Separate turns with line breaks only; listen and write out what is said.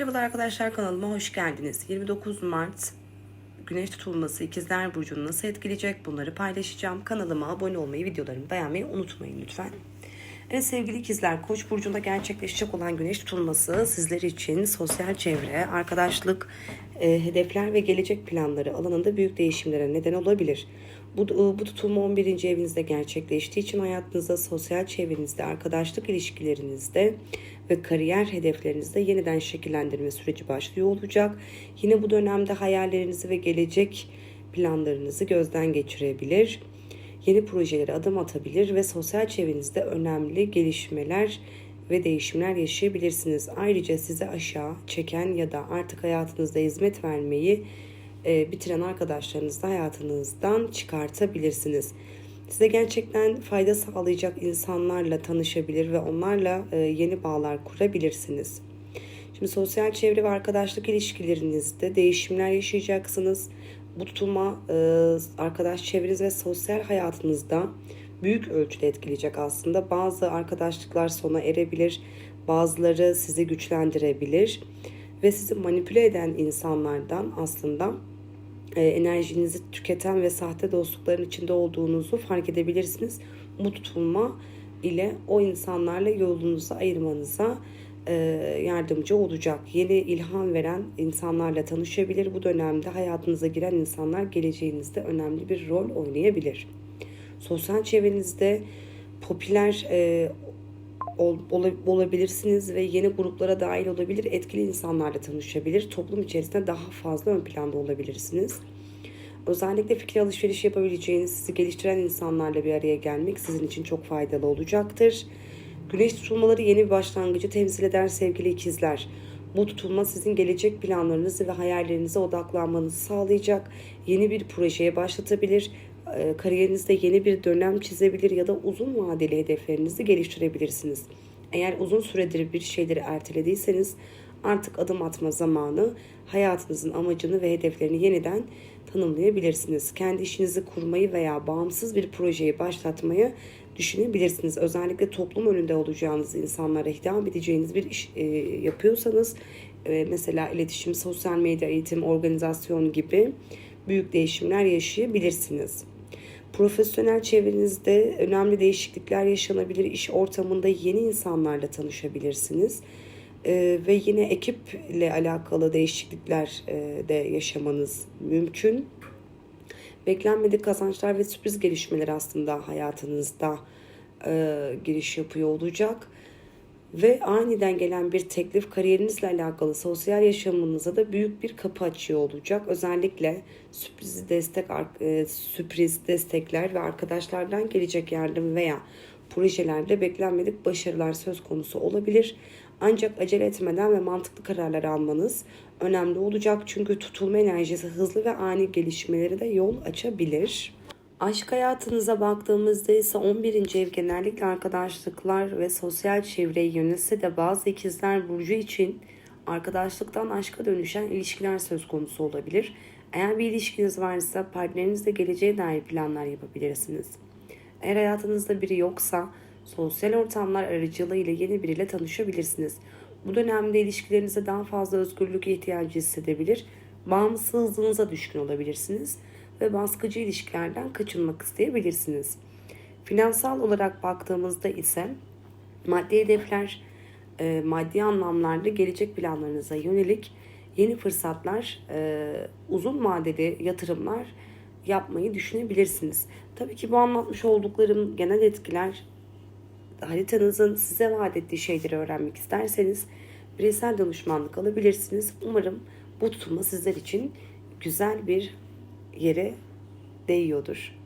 Merhabalar arkadaşlar kanalıma hoş geldiniz. 29 Mart Güneş tutulması ikizler burcunu nasıl etkileyecek bunları paylaşacağım. Kanalıma abone olmayı, videolarımı beğenmeyi unutmayın lütfen. Evet sevgili ikizler Koç burcunda gerçekleşecek olan güneş tutulması sizler için sosyal çevre, arkadaşlık, e, hedefler ve gelecek planları alanında büyük değişimlere neden olabilir. Bu, bu tutulma 11. evinizde gerçekleştiği için hayatınızda, sosyal çevrenizde, arkadaşlık ilişkilerinizde ve kariyer hedeflerinizde yeniden şekillendirme süreci başlıyor olacak. Yine bu dönemde hayallerinizi ve gelecek planlarınızı gözden geçirebilir. Yeni projelere adım atabilir ve sosyal çevrenizde önemli gelişmeler ve değişimler yaşayabilirsiniz. Ayrıca sizi aşağı çeken ya da artık hayatınızda hizmet vermeyi e, bitiren arkadaşlarınızı da hayatınızdan çıkartabilirsiniz. Size gerçekten fayda sağlayacak insanlarla tanışabilir ve onlarla e, yeni bağlar kurabilirsiniz. Şimdi sosyal çevre ve arkadaşlık ilişkilerinizde değişimler yaşayacaksınız. Bu tutulma e, arkadaş çevreniz ve sosyal hayatınızda büyük ölçüde etkileyecek aslında. Bazı arkadaşlıklar sona erebilir, bazıları sizi güçlendirebilir ve sizi manipüle eden insanlardan aslında e, enerjinizi tüketen ve sahte dostlukların içinde olduğunuzu fark edebilirsiniz. Bu tutulma ile o insanlarla yolunuzu ayırmanıza e, yardımcı olacak. Yeni ilham veren insanlarla tanışabilir. Bu dönemde hayatınıza giren insanlar geleceğinizde önemli bir rol oynayabilir. Sosyal çevrenizde popüler e, ol, olabilirsiniz ve yeni gruplara dahil olabilir, etkili insanlarla tanışabilir, toplum içerisinde daha fazla ön planda olabilirsiniz. Özellikle fikir alışverişi yapabileceğiniz, sizi geliştiren insanlarla bir araya gelmek sizin için çok faydalı olacaktır. Güneş tutulmaları yeni bir başlangıcı temsil eder sevgili ikizler. Bu tutulma sizin gelecek planlarınızı ve hayallerinize odaklanmanızı sağlayacak. Yeni bir projeye başlatabilir, kariyerinizde yeni bir dönem çizebilir ya da uzun vadeli hedeflerinizi geliştirebilirsiniz. Eğer uzun süredir bir şeyleri ertelediyseniz artık adım atma zamanı hayatınızın amacını ve hedeflerini yeniden tanımlayabilirsiniz. Kendi işinizi kurmayı veya bağımsız bir projeyi başlatmayı düşünebilirsiniz. Özellikle toplum önünde olacağınız insanlara hitap edeceğiniz bir iş e, yapıyorsanız e, mesela iletişim, sosyal medya, eğitim, organizasyon gibi büyük değişimler yaşayabilirsiniz. Profesyonel çevrenizde önemli değişiklikler yaşanabilir. İş ortamında yeni insanlarla tanışabilirsiniz. Ee, ve yine ekiple alakalı değişiklikler e, de yaşamanız mümkün. Beklenmedik kazançlar ve sürpriz gelişmeler aslında hayatınızda e, giriş yapıyor olacak. Ve aniden gelen bir teklif kariyerinizle alakalı sosyal yaşamınıza da büyük bir kapı açıyor olacak. Özellikle sürpriz destek, e, sürpriz destekler ve arkadaşlardan gelecek yardım veya projelerde beklenmedik başarılar söz konusu olabilir. Ancak acele etmeden ve mantıklı kararlar almanız önemli olacak. Çünkü tutulma enerjisi hızlı ve ani gelişmeleri de yol açabilir. Aşk hayatınıza baktığımızda ise 11. ev genellikle arkadaşlıklar ve sosyal çevreyi yönetse de bazı ikizler burcu için arkadaşlıktan aşka dönüşen ilişkiler söz konusu olabilir. Eğer bir ilişkiniz varsa partnerinizle geleceğe dair planlar yapabilirsiniz. Eğer hayatınızda biri yoksa sosyal ortamlar aracılığıyla yeni biriyle tanışabilirsiniz. Bu dönemde ilişkilerinize daha fazla özgürlük ihtiyacı hissedebilir, bağımsızlığınıza düşkün olabilirsiniz ve baskıcı ilişkilerden kaçınmak isteyebilirsiniz. Finansal olarak baktığımızda ise maddi hedefler, e, maddi anlamlarda gelecek planlarınıza yönelik yeni fırsatlar, e, uzun vadeli yatırımlar yapmayı düşünebilirsiniz. Tabii ki bu anlatmış olduklarım genel etkiler haritanızın size vaat ettiği şeyleri öğrenmek isterseniz bireysel danışmanlık alabilirsiniz. Umarım bu tutulma sizler için güzel bir yere değiyordur.